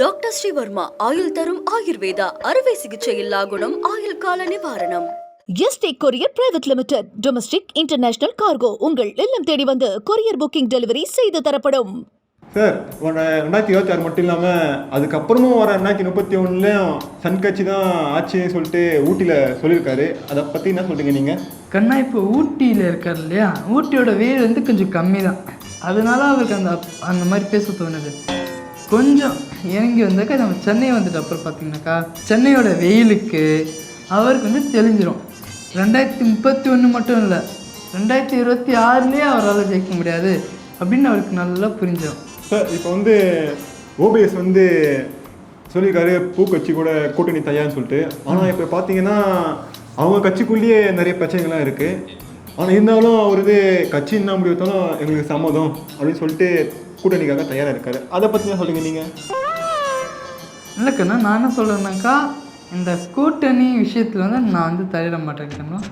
Doctor Sreevarma ஆயுள் தரும் ஆயுர்வேதா அறுவை சிகிச்சையில்லா குணம் ஆயுள் கால நிவாரணம். ST courier private limited domestic international cargo உங்கள் இல்லம் தேடி வந்து கொரியர் புக்கிங் டெலிவரி செய்து தரப்படும். சார் ரெண்டாயிரத்தி இருபத்தி ஆறு மட்டும் இல்லாமல் அதுக்கப்புறமும் வர ரெண்டாயிரத்தி முப்பத்தி ஒன்றுலையும் சன் கட்சி தான் ஆட்சின்னு சொல்லிட்டு ஊட்டியில் சொல்லியிருக்காரு. அதை பற்றி என்ன சொல்றீங்க நீங்கள் கண்ணா இப்போ ஊட்டியில் இருக்கார் இல்லையா? ஊட்டியோட வெயில் வந்து கொஞ்சம் கம்மி தான் அதனால அவருக்கு அந்த அந்த மாதிரி பேச தோணுது. கொஞ்சம் இறங்கி வந்தாக்கா நம்ம சென்னை வந்துட்டு அப்புறம் பார்த்தீங்கன்னாக்கா சென்னையோட வெயிலுக்கு அவருக்கு வந்து தெளிஞ்சிரும். ரெண்டாயிரத்தி முப்பத்தி ஒன்று மட்டும் இல்லை ரெண்டாயிரத்தி இருபத்தி ஆறுலேயே அவரால் ஜெயிக்க முடியாது அப்படின்னு அவருக்கு நல்லா புரிஞ்சிடும் சார் இப்போ வந்து ஓபிஎஸ் வந்து சொல்லியிருக்காரு பூக்கட்சி கூட கூட்டணி தயார்னு சொல்லிட்டு. ஆனால் இப்போ பார்த்தீங்கன்னா அவங்க கட்சிக்குள்ளேயே நிறைய பிரச்சனைகள்லாம் இருக்குது ஆனால் இருந்தாலும் அவர் இது கட்சி என்ன முடிவெடுத்தாலும் எங்களுக்கு சம்மதம் அப்படின்னு சொல்லிட்டு கூட்டணிக்காக தயாராக இருக்காரு. அதை பற்றி என்ன சொல்றீங்க நீங்கள் இல்லை கண்ணா நான் என்ன சொல்கிறேன்னாக்கா இந்த கூட்டணி விஷயத்தில் வந்து நான் வந்து தலையிட மாட்டேன்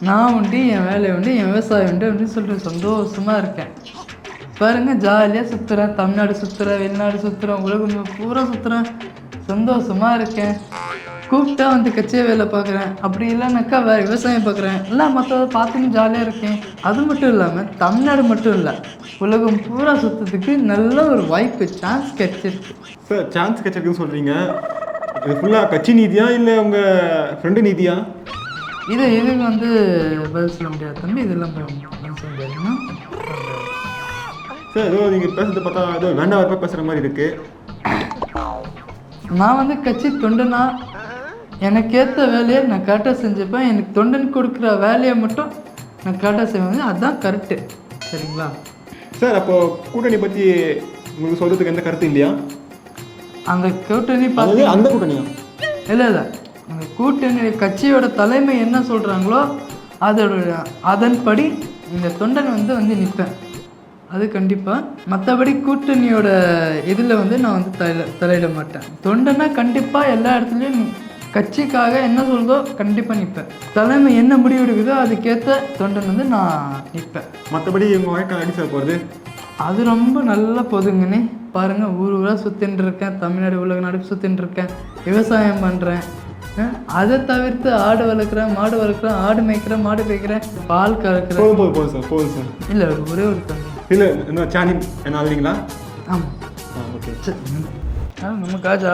நான் உண்டு என் வேலையை உண்டு என் விவசாயம் உண்டு அப்படின்னு சொல்லிட்டு சந்தோஷமாக இருக்கேன். பாருங்கள் ஜாலியாக சுற்றுறேன் தமிழ்நாடு சுற்றுறேன் வெளிநாடு சுற்றுறேன் உலகம் பூரா சுற்றுறேன் சந்தோஷமாக இருக்கேன். கூப்பிட்டா வந்து கட்சியை வேலை பார்க்குறேன். அப்படி இல்லைனாக்கா வேறு விவசாயம் பார்க்குறேன். எல்லாம் மற்றதை பார்த்துன்னு ஜாலியாக இருக்கேன். அது மட்டும் இல்லாமல் தமிழ்நாடு மட்டும் இல்லை உலகம் பூரா சுற்றுறதுக்கு நல்ல ஒரு வாய்ப்பு சான்ஸ் கிடைச்சிருக்கு. சார் சான்ஸ் கிடைச்சிருக்குன்னு சொல்கிறீங்க இது ஃபுல்லாக கட்சி நீதியா இல்லை உங்கள் ஃப்ரெண்டு நீதியா? இது இதுக்கு வந்து பதில் சொல்ல முடியாது தம்பி. இதெல்லாம் பதில் சொல்ல முடியாதுன்னா சார் ஏதோ நீங்கள் பேசுறதை பார்த்தா ஏதோ வேண்டாம் பேசுகிற மாதிரி இருக்குது நான் வந்து கட்சி தொண்டனா எனக்கு ஏற்ற வேலையை நான் கரெக்டாக செஞ்சுப்பேன். எனக்கு தொண்டன் கொடுக்குற வேலையை மட்டும் நான் கரெக்டாக செய்வேன். அதுதான் கரெக்டு சரிங்களா? சார் அப்போ கூட்டணி பற்றி உங்களுக்கு சொல்கிறதுக்கு எந்த கருத்து இல்லையா? அந்த கூட்டணி பார்த்து அந்த கூட்டணியா? இல்லை இல்லை. அந்த கூட்டணி கட்சியோட தலைமை என்ன சொல்கிறாங்களோ அதோட அதன்படி இந்த தொண்டன் வந்து வந்து நிற்பேன் அது கண்டிப்பாக மற்றபடி கூட்டணியோட இதில் வந்து நான் வந்து தலை தலையிட மாட்டேன். தொண்டனா கண்டிப்பாக எல்லா இடத்துலையும் கட்சிக்காக என்ன சொல்றதோ கண்டிப்பாக நிற்பேன் தலைமை என்ன முடிவு எடுக்குதோ அதுக்கேற்ற தொண்டன் வந்து நான் நிற்பேன் மற்றபடி உங்கள் வாழ்க்கை அடி சார் போகிறது அது ரொம்ப நல்லா போதுங்கண்ணே. பாருங்கள் ஊர் ஊராக சுற்றின்னு இருக்கேன். தமிழ்நாடு உலக நாடு சுற்றின்னு இருக்கேன். விவசாயம் பண்ணுறேன் அதை தவிர்த்து ஆடு வளர்க்குறேன் மாடு வளர்க்குறேன் ஆடு மேய்க்கிறேன் மாடு மேய்க்கிறேன் பால் கறக்கிறேன். போதும் சார் போதும் சார். இல்லை ஒரே ஒரு தம்பி இல்லை இன்னும் சாணி என்ன ஆகுறீங்களா ஆமாம் ஆ ஓகே. ஆ நம்ம காஜா.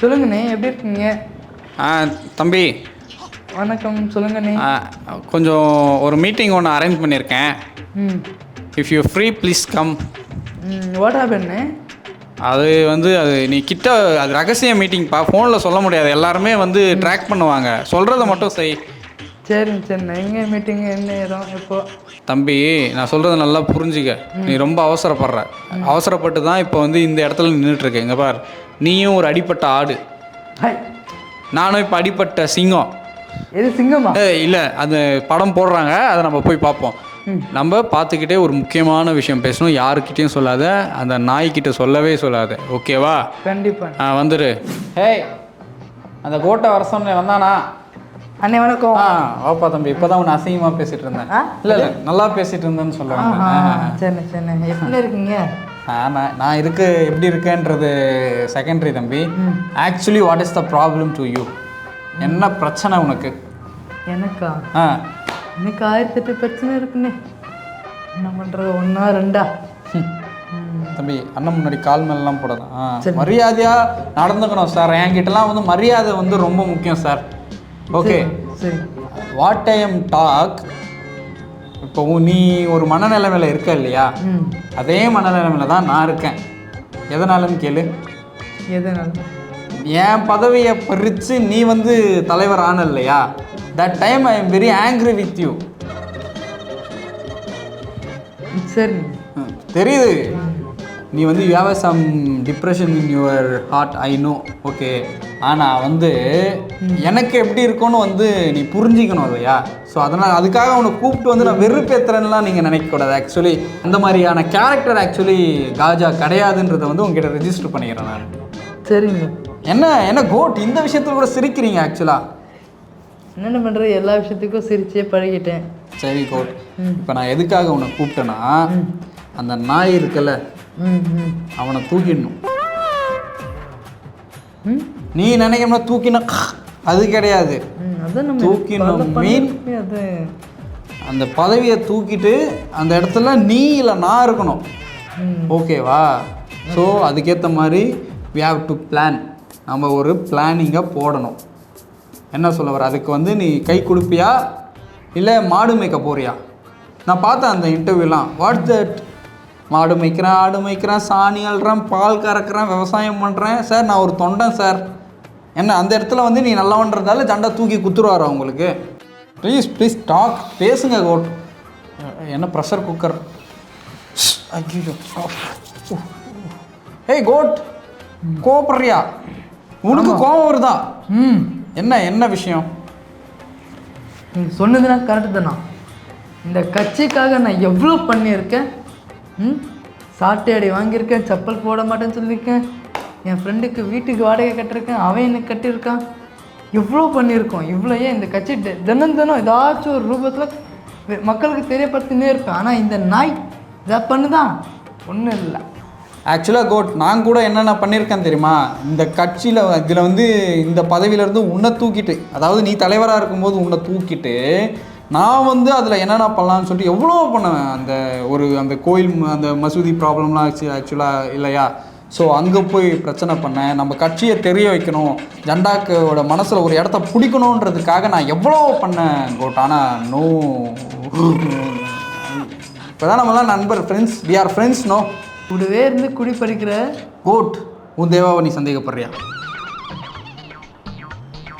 சொல்லுங்கண்ணே எப்படி இருக்கீங்க? ஆ தம்பி. வணக்கம் சொல்லுங்கண்ணே ஆ, கொஞ்சம் ஒரு மீட்டிங் ஒன்று அரேஞ்ச் பண்ணியிருக்கேன் ம். If you free please come hmm what happened அது வந்து அது நீ கிட்ட அது ரகசிய மீட்டிங்ப்பா ஃபோனில் சொல்ல முடியாது. எல்லாருமே வந்து ட்ராக் பண்ணுவாங்க. சொல்கிறத மட்டும் செய். சரிங்க சரிண்ணே எங்கே மீட்டிங்கு என்ன இடம் எப்போ தம்பி நான் சொல்கிறத நல்லா புரிஞ்சுக்க. நீ ரொம்ப அவசரப்படுற. அவசரப்பட்டு தான் இப்போ வந்து இந்த இடத்துல நின்றுட்டு இருக்க இங்க பார். நீயும் ஒரு அடிப்பட்ட ஆடு. ஹாய் நானும் இப்போ அடிப்பட்ட சிங்கம். எது சிங்கமா? இல்லை. அந்த படம் போடுறாங்க. அதை நம்ம போய் பார்ப்போம். நம்ம பார்த்துக்கிட்டே ஒரு முக்கியமான விஷயம் பேசணும். யாருக்கிட்டேயும் சொல்லாத அந்த நாய்க்கிட்ட சொல்லவே சொல்லாத. ஓகேவா? கண்டிப்பாக ஆ வந்துரு. ஹேய் அந்த கோட்டை வர சொன்னேன். வந்தானா? அண்ணே வணக்கம். வாப்பா தம்பி இப்போ தான் உன்னை அசிங்கமாக பேசிகிட்டு இருந்தேன்? இல்லை இல்லை நல்லா பேசிகிட்டு இருந்தேன்னு சொல்ல ஆஹா, வந்தேன் சரிண்ணே சரிண்ணே எப்படி இருக்கீங்க? ஆ, நான் இருக்கு எப்படி இருக்கேன்றது செகண்டரி தம்பி. Actually what is the problem to you என்ன பிரச்சனை உனக்கு? எனக்கா? ஆ. எனக்கு ஆயிரத்தெட்டு பிரச்சனை இருக்குண்ணே. என்ன பண்ணுறது ஒன்றா ரெண்டா? தம்பி அண்ணன் முன்னாடி கால் மேலாம் போடலாம் ஆ, மரியாதையா நடந்துக்கணும் சார். என்கிட்டலாம் வந்து மரியாதை வந்து ரொம்ப முக்கியம் sir. Okay. What I am talk இப்போ நீ ஒரு மனநிலைமையில் இருக்க இல்லையா? அதே மனநிலைமையில் தான் நான் இருக்கேன். எதனாலன்னு கேளு. எதனால? என் பதவியை பறித்து நீ வந்து தலைவர் ஆன இல்லையா? That time I am very angry with you சரி. தெரியுது. நீ வந்து you have some depression in your heart I know okay ஆனால் வந்து எனக்கு எப்படி இருக்கும்னு வந்து நீ புரிஞ்சிக்கணும் இல்லையா? ஸோ அதனால் அதுக்காக உன்னை கூப்பிட்டு வந்து நான் வெறுப்பேத்துறேன்லாம் நீங்கள் நினைக்கக்கூடாது. ஆக்சுவலி அந்த மாதிரியான கேரக்டர் ஆக்சுவலி காஜா கிடையாதுன்றதை வந்து உங்ககிட்ட ரெஜிஸ்டர் பண்ணிக்கிறேன் நான். சரிங்க. என்ன என்ன கோட் இந்த விஷயத்துல கூட சிரிக்கிறீங்க ஆக்சுவலாக என்னென்ன பண்ணுறது எல்லா விஷயத்துக்கும் சிரிச்சே பழகிட்டேன். சரி கோட் இப்போ நான் எதுக்காக உன்னை கூப்பிட்டேன்னா அந்த நாய் இருக்குல்ல அவனை தூக்கிடணும். ம்? நீ நினைக்கணும்னா தூக்கின அது கிடையாது. ம், அதான் நம்ம தூக்கின பல மீன். அந்த பதவியை தூக்கிட்டு அந்த இடத்துல நீ இல்லை நான் இருக்கணும். ஓகேவா? ஸோ அதுக்கேற்ற மாதிரி we have டு பிளான் நம்ம ஒரு பிளானிங்கை போடணும். என்ன சொல்ல வர அதுக்கு வந்து நீ கை கொடுப்பியா? இல்லை மாடு மேய்க்க போறியா? நான் பார்த்தேன் அந்த இன்டர்வியூலாம் வாட்ஸ் தட் மாடு மேய்க்கிறேன் ஆடு மேய்க்கிறேன் சாணி அள்ளுறேன் பால் கறக்கிறேன் விவசாயம் பண்ணுறேன் சார் நான் ஒரு தொண்டன் சார் என்ன அந்த இடத்துல வந்து நீ நல்லவன்றதால ஜண்டா தூக்கி குத்துருவாரா உங்களுக்கு? ப்ளீஸ் ப்ளீஸ் டாக் பேசுங்க கோட். என்ன ப்ரெஷர் குக்கர் ஐயோ ஏய் கோட் கோபப்படுறியா உனக்கு கோபம் வருதா? ம். என்ன என்ன விஷயம்? நீ சொன்னதுனா கரெக்டு தானா? இந்த கட்சிக்காக நான் எவ்வளோ பண்ணியிருக்கேன்? ம்? சாட்டை அடி வாங்கியிருக்கேன் செப்பல் போட மாட்டேன்னு சொல்லியிருக்கேன். என் ஃப்ரெண்டுக்கு வீட்டுக்கு வாடகை கட்டிருக்கேன் அவன் எனக்கு கட்டியிருக்கான். எவ்வளோ பண்ணியிருக்கோம் இவ்வளோ ஏன் இந்த கட்சி தினம் தினம் ஏதாச்சும் ஒரு ரூபத்தில் மக்களுக்கு தெரியப்படுத்தினே இருப்பேன் ஆனால் இந்த நாய் இதை பண்ணுதான். ஒன்றும் இல்லை. ஆக்சுவலாக கோட் நான் கூட என்னென்ன பண்ணியிருக்கேன் தெரியுமா? இந்த கட்சியில் இதில் வந்து இந்த பதவியிலேருந்து உன்னை தூக்கிட்டு அதாவது நீ தலைவராக இருக்கும்போது உன்னை தூக்கிட்டு நான் வந்து அதில் என்னென்ன பண்ணலாம்னு சொல்லிட்டு எவ்வளோ பண்ணுவேன்? அந்த ஒரு அந்த கோயில் அந்த மசூதி ப்ராப்ளம்லாம் ஆக்சுவலாக இல்லையா? ஸோ அங்கே போய் பிரச்சனை பண்ணேன் நம்ம கட்சியை தெரிய வைக்கணும் ஜண்டாக்கோட மனசில் ஒரு இடத்த பிடிக்கணுன்றதுக்காக நான் எவ்வளோ பண்ணேன் கோட். ஆனால் நோ இப்போதான் நம்மலாம் நண்பர் friends we are friends no கூடவே இருந்து குடி படிக்கிற கோட் உன் தேவாவை நீ சந்தேகப்படுறியா?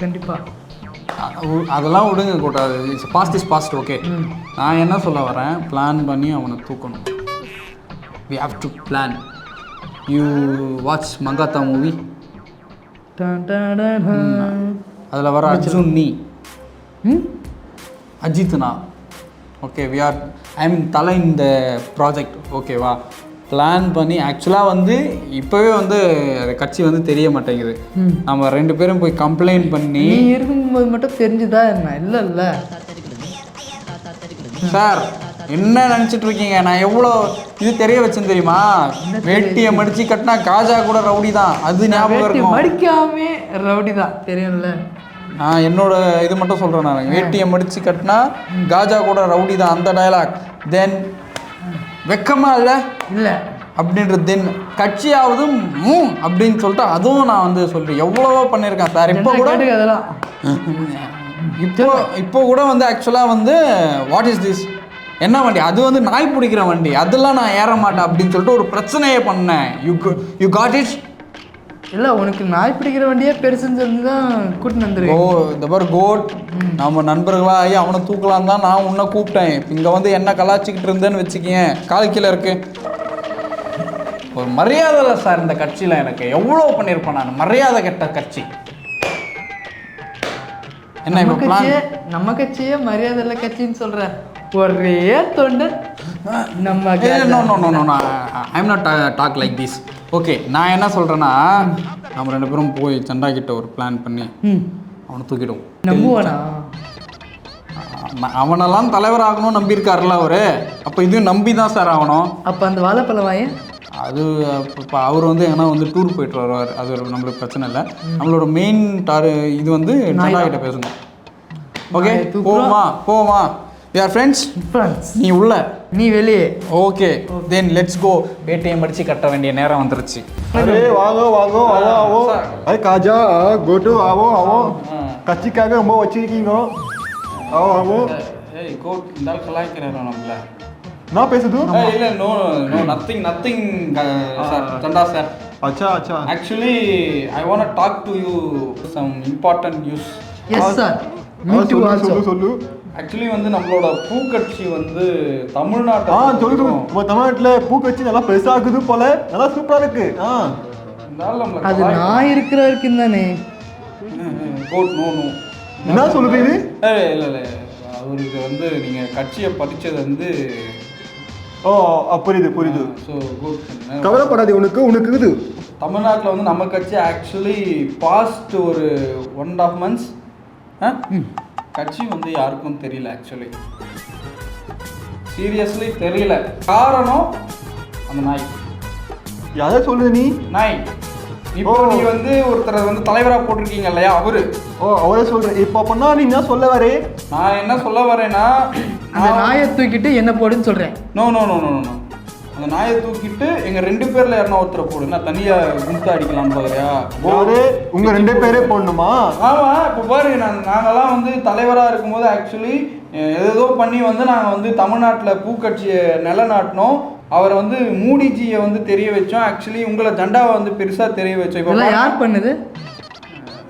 கண்டிப்பாக அதெல்லாம் விடுங்க கோட். அது it's past is past okay நான் என்ன சொல்ல வரேன்? பிளான் பண்ணி அவனை தூக்கணும். We have to plan you watch Mankatha movie அதில் வர அர்ஜுன் நீ ம் அஜித் நான் okay we are I mean தலை இந்த ப்ராஜெக்ட் ஓகேவா பிளான் பண்ணி ஆக்சுவலாக வந்து இப்போவே வந்து அது கட்சி வந்து தெரிய மாட்டேங்குது நம்ம ரெண்டு பேரும் போய் கம்ப்ளைண்ட் பண்ணி இருக்கும்போது மட்டும் தெரிஞ்சுதா என்ன இல்லை இல்லை சார் என்ன நினச்சிட்டு இருக்கீங்க நான் எவ்வளோ இது தெரிய வச்சேன் தெரியுமா? வேட்டியை மடிச்சு கட்டினா காஜா கூட ரவுடி தான். அது ஞாபகம் இருக்கும்? மடிக்காமே ரவுடி தான். தெரியும்ல? நான் என்னோட இது மட்டும் சொல்கிறேன் நான். வேட்டியை மடிச்சு கட்டினா காஜா கூட ரவுடி தான். அந்த டயலாக் தென் வெக்கமா இல்லை? இல்லை. அப்படின்ற தென் கட்சியாவது மூ அப்படின்னு சொல்லிட்டு அதுவும் நான் வந்து சொல்றேன் எவ்வளவோ பண்ணியிருக்கேன். சார் இப்போ கூட அதெல்லாம்? இப்போ இப்போ கூட வந்து ஆக்சுவலாக வந்து வாட் இஸ் திஸ் என்ன வண்டி? அது வந்து நாய் பிடிக்கிற வண்டி. அதெல்லாம் நான் ஏற மாட்டேன் அப்படின்னு சொல்லிட்டு ஒரு பிரச்சனையே பண்ணேன். யூ யூ காட் இட் இல்லை உனக்கு நாய் பிடிக்கிற வண்டியே பெருசுன்னு சொல்லி தான் கூட்டின்னு ஓ வந்துருக்கேன் இந்த மாதிரி கோட் நம்ம நண்பர்களா ஆகி அவனை தூக்கலாம் தான் நான் உன்னை கூப்பிட்டேன். இங்கே வந்து என்ன கலாச்சிக்கிட்டு இருந்தேன்னு வச்சுக்கேன் கால் கீழே இருக்கு. ஒரு மரியாதை இல்லை சார் இந்த கட்சியில் எனக்கு. எவ்வளோ பண்ணியிருப்பேன் நான்? மரியாதை கெட்ட கட்சி. என்ன நம்ம கட்சியே மரியாதை இல்லை கட்சின்னு சொல்ற. ஒரே தொண்டன் நம்ம no no no no I'm not talk like this okay நான் என்ன சொல்கிறேன்னா நம்ம ரெண்டு பேரும் போய் சண்டா கிட்ட ஒரு பிளான் பண்ணி அவனை தூக்கிடுவோம். நம்புவானா? அவனெல்லாம் தலைவர் ஆகணும்னு நம்பியிருக்காருல்ல அவரு. அப்போ இதுவும் நம்பி தான் சார் ஆகணும். அப்போ அந்த வாழைப்பழம் வாயன்? அது இப்போ அவர் வந்து ஏன்னா வந்து டூர் போயிட்டு வருவார். அது நம்மளுக்கு பிரச்சனை இல்லை. நம்மளோட மெயின் டாரு இது வந்து சண்டா கிட்ட பேசணும். ஓகே நாயை தூக்குறோம். யார் ஃப்ரெண்ட்ஸ் ஃப்ரெண்ட்ஸ் நீ உள்ள. நீ வெளியே. Okay then let's go Paytm அடிச்சு கட்ட வேண்டிய நேரம் வந்துருச்சு. அரே வாங்கோ வாங்கோ அவோ அவோ ஐ காஜா கோட்டு அவோ அவோ கட்சிக்காக ரொம்ப வச்சிருக்கீங்க. அவோ அவோ ஏய் கோ இந்த கலாய்க்கிறாரோ நம்மள. நான் பேசுது இல்ல no no nothing nothing sir சந்தா சார் அச்சா அச்சா. Actually I want talk to you some important news yes sir me too also சொல்லு சொல்லு. ஆக்சுவலி வந்து நம்மளோட பூக்கட்சி வந்து ஆ தமிழ்நாட்டை சொல்லு நம்ம தமிழ்நாட்டுல பூ கட்சி நல்லா பெருசாகுது போல. நல்லா சூப்பரா இருக்கு. ஆ. அது நான் இருக்கிற வரைக்கும் தானே. கோட் நோ நோ என்ன சொல்லுது இல்லை இல்லை. அவருக்கு வந்து நீங்கள் கட்சியை படித்தது வந்து ஓ ஆ, புரியுது புரியுது. ஸோ கவலைப்படாது உனக்கு உனக்கு இது தமிழ்நாட்டில் வந்து நம்ம கட்சி ஆக்சுவலி பாஸ்ட் ஒரு ஒன் அண்ட் ஆஃப் மந்த்ஸ் கட்சி வந்து யாருக்கும் தெரியல ஆக்சுவலி சீரியஸ்லி தெரியல. காரணம் அந்த நாய். யாரை சொல்லுது நீ? நாய். இப்போ நீ வந்து ஒருத்தரை வந்து தலைவரா போட்டிருக்கீங்க இல்லையா? அவரு. ஓ அவரே சொல்றேன் இப்போ அப்பனா நீ என்ன சொல்ல வரே? நான் என்ன சொல்ல வரேன்னா அந்த நாயை தூக்கிட்டு என்ன போடுன்னு சொல்கிறேன் no no no no no அந்த நாயை தூக்கிட்டு எங்க ரெண்டு பேர்ல யாருன்னா ஒருத்தரை போடு நான் தனியா குண்டா அடிக்கலாம் பாக்குறியா யாரு? உங்க ரெண்டு பேரே போடணுமா? ஆமா இப்போ பாருங்க நான் நாங்கெல்லாம் வந்து தலைவராக இருக்கும்போது ஆக்சுவலி ஏதோ பண்ணி வந்து நாங்கள் வந்து தமிழ்நாட்டில் பூக்கட்சியை நிலநாட்டினோம். அவரை வந்து மூடிஜியை வந்து தெரிய வச்சோம். ஆக்சுவலி உங்களை ஜெண்டாவை வந்து பெருசாக தெரிய வச்சோம். இப்போ யார் பண்ணுது?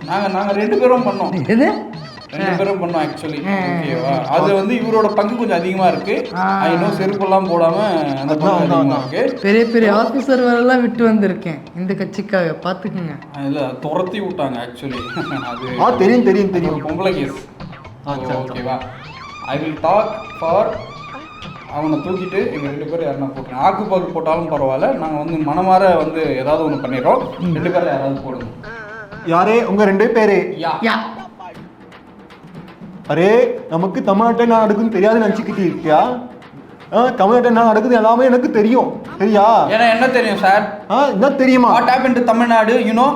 நாங்கள் நாங்கள் ரெண்டு பேரும் பண்ணோம். எது? ரெண்டு பேரும் பண்ணோம் ஆக்சுவலி ஓகேவா அது வந்து இவரோட பங்கு கொஞ்சம் அதிகமாக இருக்கு. இன்னும் செருப்பெல்லாம் போடாம அந்த இருக்கு. பெரிய பெரிய ஆஃபீஸர் வரலாம் விட்டு வந்திருக்கேன் இந்த கட்சிக்காக. பார்த்துக்குங்க. அதில் துரத்தி விட்டாங்க ஆக்சுவலி அது ஆ தெரியும் தெரியும் தெரியும். பொம்பளை கேஸ் ஆ, சரி, ஓகேவா ஐ வில் டாக் ஃபார் அவனை தூக்கிட்டு எங்கள் ரெண்டு பேரும் யாருன்னா போட்டுருங்க. ஆக்கு பாக்கு போட்டாலும் பரவாயில்ல. நாங்கள் வந்து மனமார வந்து ஏதாவது ஒன்று பண்ணிடுறோம். ரெண்டு பேரும் யாராவது போடுங்க. யாரே? உங்க ரெண்டு பேரே? யா. யா. அரே நமக்கு தமிழ்நாட்டில் என்ன நடக்குதுன்னு தெரியாது நினச்சிக்கிட்டு இருக்கியா? ஆ தமிழ்நாட்டில் என்ன நடக்குது எல்லாமே எனக்கு தெரியும். சரியா ஏன்னா என்ன தெரியும் சார் ஆ என்ன தெரியுமா? What happen to Tamil Nadu you know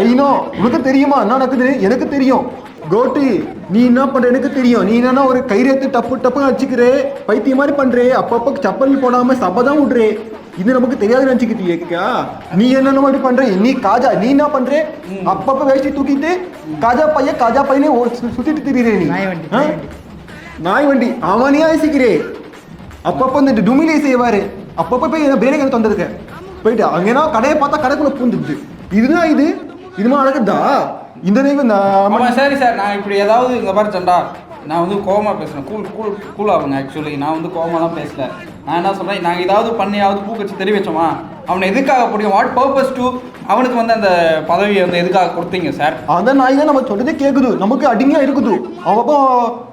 I know உனக்கு தெரியுமா? என்ன நடக்குது எனக்கு தெரியும். கோட்டி நீ என்ன பண்ற? எனக்கு தெரியும். நீ என்னன்னா ஒரு கைரேத்து டப்பு டப்பு அடிச்சுக்கிறே பைத்திய மாதிரி பண்றே. அப்பப்போ சப்பல் போடாம சபதான் விடுறே. இது நமக்கு தெரியாது நினச்சிக்கிட்டியா நீ என்னென்ன மாதிரி பண்ற. நீ காஜா நீ என்ன பண்ற? அப்பப்போ வேஷ்டி தூக்கிட்டு காஜா பையன் காஜா பையனே சுத்திட்டு திரியிறே நீ. நாய் வண்டி, ஆ? நாய் வண்டி. நாய் வண்டி. அவனே ஆசிக்கிறே அப்பப்போ இந்த டுமிலே செய்வாரு. அப்பப்போ போய் என்ன பிரேக் எனக்கு தந்ததுக்கு போயிட்டு அங்கேனா கடையை பார்த்தா கடைக்குள்ள பூந்துடுது. இதுதான் இது? இதுமா அழகுதா இந்த நேரம் இந்த ஆமாம் சரி சார். நான் இப்படி ஏதாவது இந்த மாதிரி சண்டா நான் வந்து கோவமா பேசுகிறேன் கூல் கூல் கூல் ஆகுங்க ஆக்சுவலி நான் வந்து கோவமாலாம் பேசல. நான் என்ன சொல்கிறேன் நாங்கள் ஏதாவது பண்ணியாவது பூக்கட்சி தெரிய வச்சோமா? அவனை எதுக்காக பிடிக்கும் வாட் பர்பஸ் டு அவனுக்கு வந்து அந்த பதவியை வந்து எதுக்காக கொடுத்தீங்க சார் அதை நாய் தான் நம்ம சொல்றதே கேட்குது நமக்கு அடிமையாக இருக்குது. அவப்போ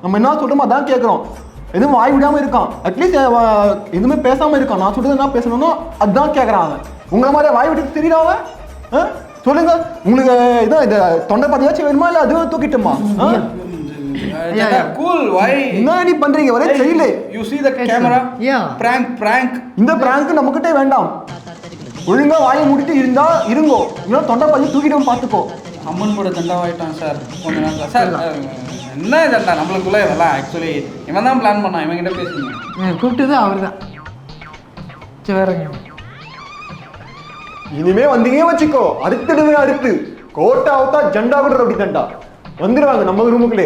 நம்ம என்ன சொல்கிறோமோ அதான் கேட்குறோம் எதுவும் வாய் விடாமல் இருக்கான். அட்லீஸ்ட் எதுவுமே பேசாமல் இருக்கான். நான் சொல்றது என்ன பேசணும்னோ அதான் கேட்குறான் அவன். உங்களை மாதிரி வாய் விட்டு தெரியல ஆ? சொல்லுங்க. உங்களுக்கு இதான் இந்த தொண்டை பதியாச்சும் வேணுமா? இல்லை அதுவும் தூக்கிட்டுமா? ஆ? கூல் வை என்ன பண்றீங்க ஒரே செயலு you see the camera Yeah. prank prank. இந்த பிராங்க் நம்மகிட்டே வேண்டாம். ஒழுங்கா வாயை மூடிட்டு இருந்தா இருங்கோ. இன்னும் தொண்டை பதிய தூக்கிட்டு பார்த்துக்கோ. அம்மன் கூட தண்டாவாயிட்டான் சார். கொஞ்ச சார் என்ன இதெல்லாம்? நம்மளுக்குள்ள இதெல்லாம் ஆக்சுவலி இவன் தான் பிளான் பண்ணான் இவன் கிட்ட பேசுங்க கூப்பிட்டது அவர் தான் வேறங்க இனிமே வந்தீங்க வச்சுக்கோ. அடுத்தடுவே அடுத்து. கோட்டை அவுத்தா ஜெண்டா கூட அப்படி தண்டா வந்துருவாங்க நம்ம ரூமுக்குள்ளே